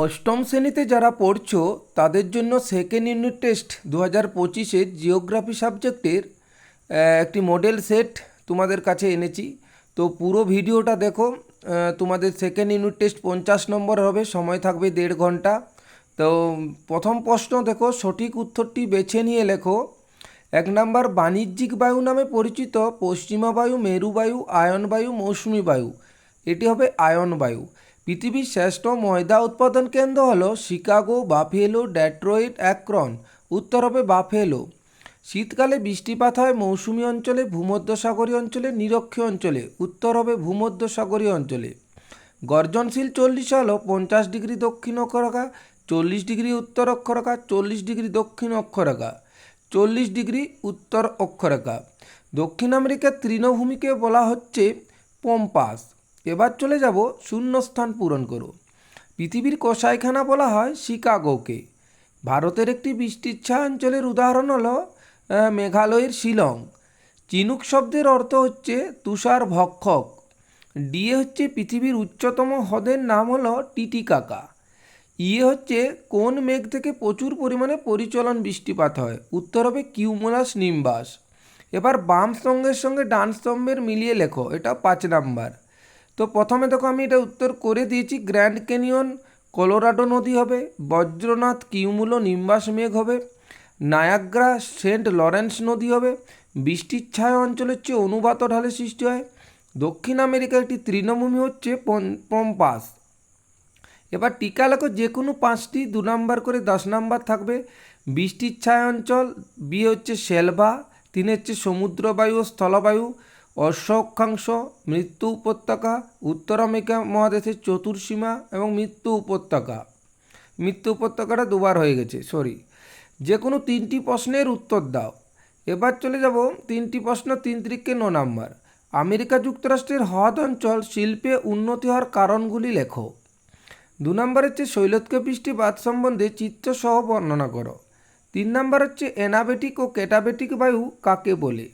অষ্টম শ্রেণীতে যারা পড়ছো, তাদের জন্য সেকেন্ড ইউনিট টেস্ট দু হাজার পঁচিশের জিওগ্রাফি সাবজেক্টের একটি মডেল সেট তোমাদের কাছে এনেছি। তো পুরো ভিডিওটা দেখো তোমাদের সেকেন্ড ইউনিট টেস্ট পঞ্চাশ নম্বর হবে, সময় থাকবে দেড় ঘণ্টা। তো প্রথম প্রশ্ন দেখো, সঠিক উত্তরটি বেছে নিয়ে লেখো। এক নম্বর, বাণিজ্যিক বায়ু নামে পরিচিত পশ্চিমা বায়ু মেরুবায়ু আয়ন বায়ু, মৌসুমি বায়ু। এটি হবে আয়ন বায়ু। পৃথিবীর শ্রেষ্ঠ ময়দা উৎপাদন কেন্দ্র হলো শিকাগো, বাফেলো, ডেট্রয়েট, অ্যাক্রন, উত্তর হবে বাফেলো। শীতকালে বৃষ্টিপাত হয় মৌসুমী অঞ্চলে, ভূমধ্যসাগরীয় অঞ্চলে, নিরক্ষীয় অঞ্চলে, উত্তর হবে ভূমধ্যসাগরীয় অঞ্চলে। গর্জনশীল চল্লিশ হলো পঞ্চাশ ডিগ্রি দক্ষিণ অক্ষরেখা, চল্লিশ ডিগ্রি উত্তর অক্ষরেখা, চল্লিশ ডিগ্রি দক্ষিণ অক্ষরেখা, চল্লিশ ডিগ্রি উত্তর অক্ষরেখা। দক্ষিণ আমেরিকার তৃণভূমিকে বলা হচ্ছে পম্পাস। এবার চলে যাব শূন্যস্থান পূরণ করো। পৃথিবীর কসাইখানা বলা হয় শিকাগোকে। ভারতের একটি বৃষ্টিচ্ছা অঞ্চলের উদাহরণ হলো মেঘালয়ের শিলং। চিনুক শব্দের অর্থ হচ্ছে তুষার ভক্ষক। ডিএ হচ্ছে পৃথিবীর উচ্চতম হ্রদের নাম হলো টিটিকাকা। ইয়ে হচ্ছে কোন মেঘ থেকে প্রচুর পরিমাণে পরিচলন বৃষ্টিপাত হয়? উত্তর হবে কিউমোলাস নিম্বাস। এবার বাম স্তম্ভের সঙ্গে ডান স্তম্ভের মিলিয়ে লেখো, এটা পাঁচ নাম্বার। তো প্রথমে দেখো আমি এটা উত্তর করে দিয়েছি, গ্র্যান্ড ক্যানিয়ন, কলোরাডো নদী হবে, বজ্রনাথ, কিউমুলো, নিম্বাস মেঘ হবে, নায়াগ্রা, সেন্ট লরেন্স নদী হবে, বৃষ্টির ছায়া অঞ্চলের চেয়ে অনুবাত ঢালে সৃষ্টি হয়, দক্ষিণ আমেরিকার একটি তৃণভূমি হচ্ছে পম্পাস। এবার টিকা লেখো, যে কোনো পাঁচটি দু নাম্বার করে দশ নাম্বার থাকবে, বৃষ্টির ছায়া অঞ্চল, বি হচ্ছে শেলভা, তিন হচ্ছে সমুদ্রবায়ু ও স্থলবায়ু অক্ষাংশ মৃত্যু উপত্যকা উত্তর আমেরিকা মহাদেশের চতুর্সীমা এবং মৃত্যু উপত্যকা। মৃত্যু উপত্যকাটা দুবার হয়ে গেছে সরি যে কোনো তিনটি প্রশ্নের উত্তর দাও। এবার চলে যাব তিনটি প্রশ্ন তিন তিরিখকে ন নাম্বার। আমেরিকা যুক্তরাষ্ট্রের হ্রদ অঞ্চল শিল্পে উন্নতি হওয়ার কারণগুলি লেখো। দু নম্বর হচ্ছে শৈলতকে বৃষ্টিপাত সম্বন্ধে চিত্রসহ বর্ণনা করো। তিন নম্বর হচ্ছে অ্যানাবেটিক ও ক্যাটাবেটিক বায়ু কাকে বলে?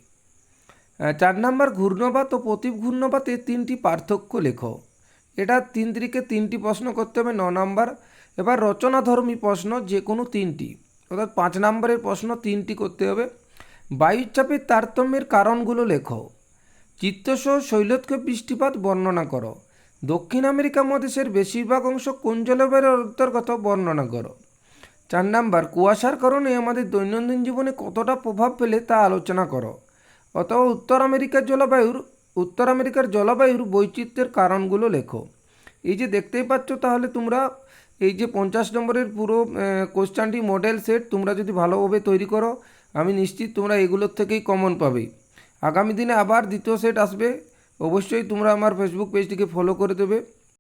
চার নম্বর ঘূর্ণবাত ও প্রতীপ ঘূর্ণবাতে তিনটি পার্থক্য লেখো। এটা তিন তিরিখে তিনটি প্রশ্ন করতে হবে, ন নম্বর। এবার রচনাধর্মী প্রশ্ন যে কোনো তিনটি। অর্থাৎ পাঁচ নম্বরের প্রশ্ন তিনটি করতে হবে। বায়ুচাপের তারতম্যের কারণগুলো লেখো। চিত্তসহ শৈলতকে বৃষ্টিপাত বর্ণনা করো। দক্ষিণ আমেরিকা মহাদেশের বেশিরভাগ অংশ কোন জলবায়ুর অন্তর্গত বর্ণনা করো। চার নাম্বার, কুয়াশার কারণে আমাদের দৈনন্দিন জীবনে কতটা প্রভাব ফেলে তা আলোচনা করো। অথবা উত্তর আমেরিকার জলবায়ুর, উত্তর আমেরিকার জলবায়ুর বৈচিত্র্যের কারণগুলো লেখো। এই যে দেখতেই পাচ্ছ তাহলে তোমরা, এই যে পঞ্চাশ নম্বরের পুরো কোশ্চানটি মডেল সেট তোমরা যদি ভালোভাবে তৈরি করো, আমি নিশ্চিত তোমরা এগুলোর থেকেই কমন পাবে। আগামী দিনে আবার দ্বিতীয় সেট আসবে, অবশ্যই তোমরা আমার ফেসবুক পেজটিকে ফলো করে দেবে।